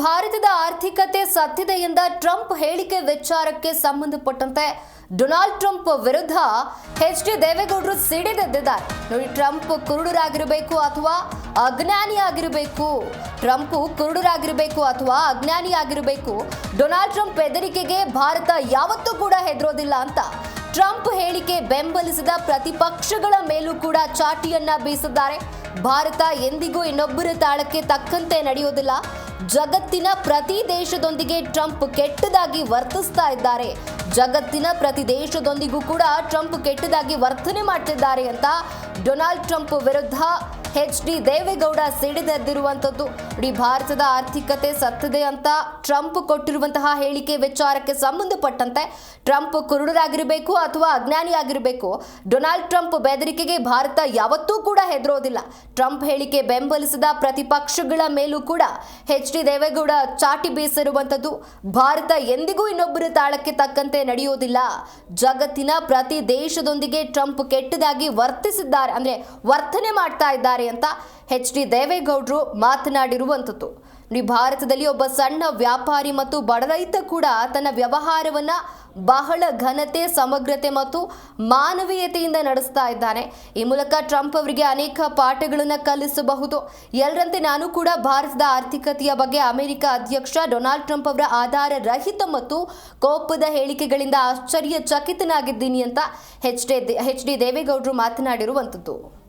ಭಾರತದ ಆರ್ಥಿಕತೆ ಸತ್ತಿದೆಯಿಂದ ಟ್ರಂಪ್ ಹೇಳಿಕೆ ವಿಚಾರಕ್ಕೆ ಸಂಬಂಧಪಟ್ಟಂತೆ ಡೊನಾಲ್ಡ್ ಟ್ರಂಪ್ ವಿರುದ್ಧ ಎಚ್ ಡಿ ದೇವೇಗೌಡರು ಸಿಡಿದೆದ್ದಿದ್ದಾರೆ. ನೋಡಿ, ಟ್ರಂಪ್ ಕುರುಡರಾಗಿರಬೇಕು ಅಥವಾ ಅಜ್ಞಾನಿಯಾಗಿರಬೇಕು, ಟ್ರಂಪ್ ಕುರುಡರಾಗಿರಬೇಕು ಅಥವಾ ಅಜ್ಞಾನಿಯಾಗಿರಬೇಕು, ಡೊನಾಲ್ಡ್ ಟ್ರಂಪ್ ಹೆದರಿಕೆಗೆ ಭಾರತ ಯಾವತ್ತೂ ಕೂಡ ಹೆದರೋದಿಲ್ಲ ಅಂತ ಟ್ರಂಪ್ ಹೇಳಿಕೆ ಬೆಂಬಲಿಸಿದ ಪ್ರತಿಪಕ್ಷಗಳ ಮೇಲೂ ಕೂಡ ಚಾಟಿಯನ್ನ ಬೀಸಿದ್ದಾರೆ. ಭಾರತ ಎಂದಿಗೂ ಇನ್ನೊಬ್ಬರ ತಾಳಕ್ಕೆ ತಕ್ಕಂತೆ ನಡೆಯೋದಿಲ್ಲ. ಜಗತ್ತಿನ ಪ್ರತಿ ದೇಶದೊಂದಿಗೆ ಟ್ರಂಪ್ ಕೆಟ್ಟದಾಗಿ ವರ್ತಿಸ್ತಾ ಇದ್ದಾರೆ. ಜಗತ್ತಿನ ಪ್ರತಿ ದೇಶದೊಂದಿಗೂ ಕೂಡ ಟ್ರಂಪ್ ಕೆಟ್ಟದಾಗಿ ವರ್ತನೆ ಮಾಡ್ತಿದ್ದಾರೆ ಅಂತ ಡೊನಾಲ್ಡ್ ಟ್ರಂಪ್ ವಿರುದ್ಧ ಎಚ್ ಡಿ ದೇವೇಗೌಡ ಸಿಡಿದೆದ್ದಿರುವಂಥದ್ದು. ಇಡೀ ಭಾರತದ ಆರ್ಥಿಕತೆ ಸತ್ತದೆ ಅಂತ ಟ್ರಂಪ್ ಕೊಟ್ಟಿರುವಂತಹ ಹೇಳಿಕೆ ವಿಚಾರಕ್ಕೆ ಸಂಬಂಧಪಟ್ಟಂತೆ ಟ್ರಂಪ್ ಕುರುಡರಾಗಿರಬೇಕು ಅಥವಾ ಅಜ್ಞಾನಿಯಾಗಿರಬೇಕು, ಡೊನಾಲ್ಡ್ ಟ್ರಂಪ್ ಬೆದರಿಕೆಗೆ ಭಾರತ ಯಾವತ್ತೂ ಕೂಡ ಹೆದರೋದಿಲ್ಲ. ಟ್ರಂಪ್ ಹೇಳಿಕೆ ಬೆಂಬಲಿಸಿದ ಪ್ರತಿಪಕ್ಷಗಳ ಮೇಲೂ ಕೂಡ ಎಚ್ ಡಿ ದೇವೇಗೌಡ ಚಾಟಿ ಬೀಸಿರುವಂಥದ್ದು. ಭಾರತ ಎಂದಿಗೂ ಇನ್ನೊಬ್ಬರ ತಾಳಕ್ಕೆ ತಕ್ಕಂತೆ ನಡೆಯೋದಿಲ್ಲ. ಜಗತ್ತಿನ ಪ್ರತಿ ದೇಶದೊಂದಿಗೆ ಟ್ರಂಪ್ ಕೆಟ್ಟದಾಗಿ ವರ್ತಿಸಿದ್ದಾರೆ, ಅಂದ್ರೆ ವರ್ತನೆ ಮಾಡ್ತಾ ಇದ್ದಾರೆ. ಅಂತ ಎಚ್ ಡಿ ದೇವೇಗೌಡರು ಮಾತನಾಡಿರುವಂಥದ್ದು ನೋಡಿ ಭಾರತದಲ್ಲಿ ಒಬ್ಬ ಸಣ್ಣ ವ್ಯಾಪಾರಿ ಮತ್ತು ಬಡ ರೈತ ಕೂಡ ತನ್ನ ವ್ಯವಹಾರವನ್ನ ಬಹಳ ಘನತೆ, ಸಮಗ್ರತೆ ಮತ್ತು ಮಾನವೀಯತೆಯಿಂದ ನಡೆಸ್ತಾ ಇದ್ದಾನೆ. ಈ ಮೂಲಕ ಟ್ರಂಪ್ ಅವರಿಗೆ ಅನೇಕ ಪಾಠಗಳನ್ನು ಕಲಿಸಬಹುದು. ಎಲ್ಲರಂತೆ ನಾನು ಕೂಡ ಭಾರತದ ಆರ್ಥಿಕತೆಯ ಬಗ್ಗೆ ಅಮೆರಿಕ ಅಧ್ಯಕ್ಷ ಡೊನಾಲ್ಡ್ ಟ್ರಂಪ್ ಅವರ ಆಧಾರ ರಹಿತ ಮತ್ತು ಕೋಪದ ಹೇಳಿಕೆಗಳಿಂದ ಆಶ್ಚರ್ಯಚಕಿತನಾಗಿದ್ದೀನಿ ಅಂತ ಎಚ್ ಡಿ ಎಚ್ ಡಿ ದೇವೇಗೌಡರು ಮಾತನಾಡಿರುವಂಥದ್ದು